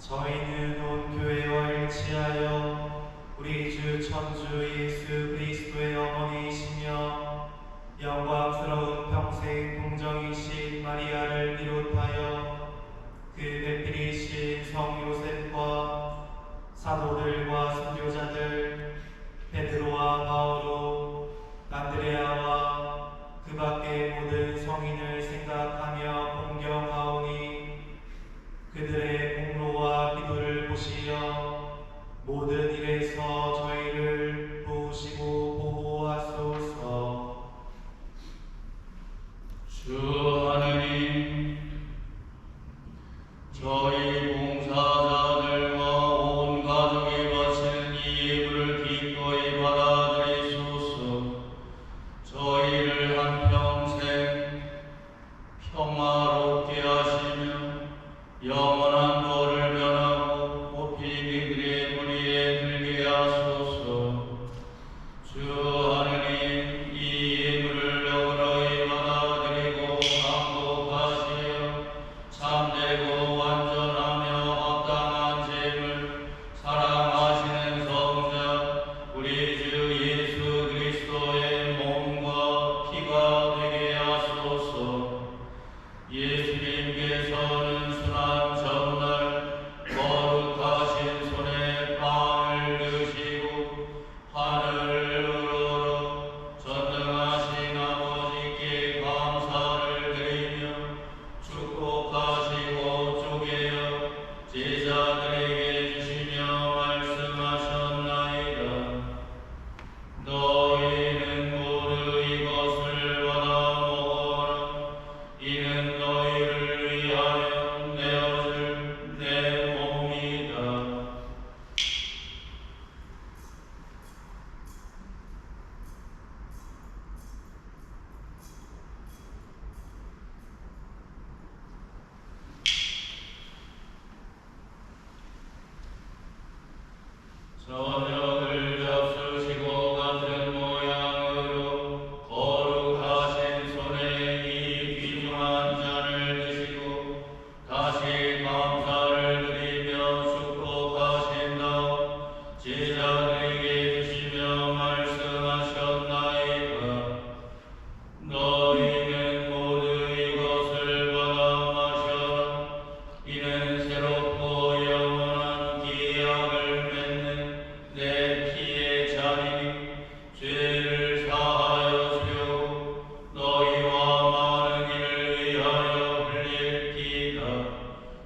저희는 온 교회와 일치하여 우리 주 천주 예수 Lord.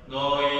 No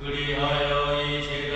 그리하여 이제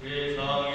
Peter.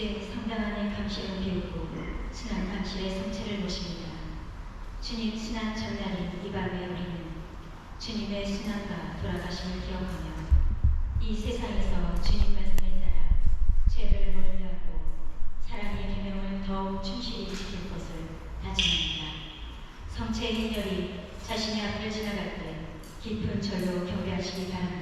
이제 성당 안에 감시를 비우고 순한 감시의 성체를 모십니다. 주님 순한 전날인 이 밤에 우리는 주님의 순환과 돌아가심을 기억하며 이 세상에서 주님 말씀을 따라 죄를 몰려하고 사랑의 계명을 더욱 충실히 지킬 것을 다짐합니다. 성체의 행렬이 자신의 앞을 지나갈 때 깊은 절로 경배하시기 바랍니다.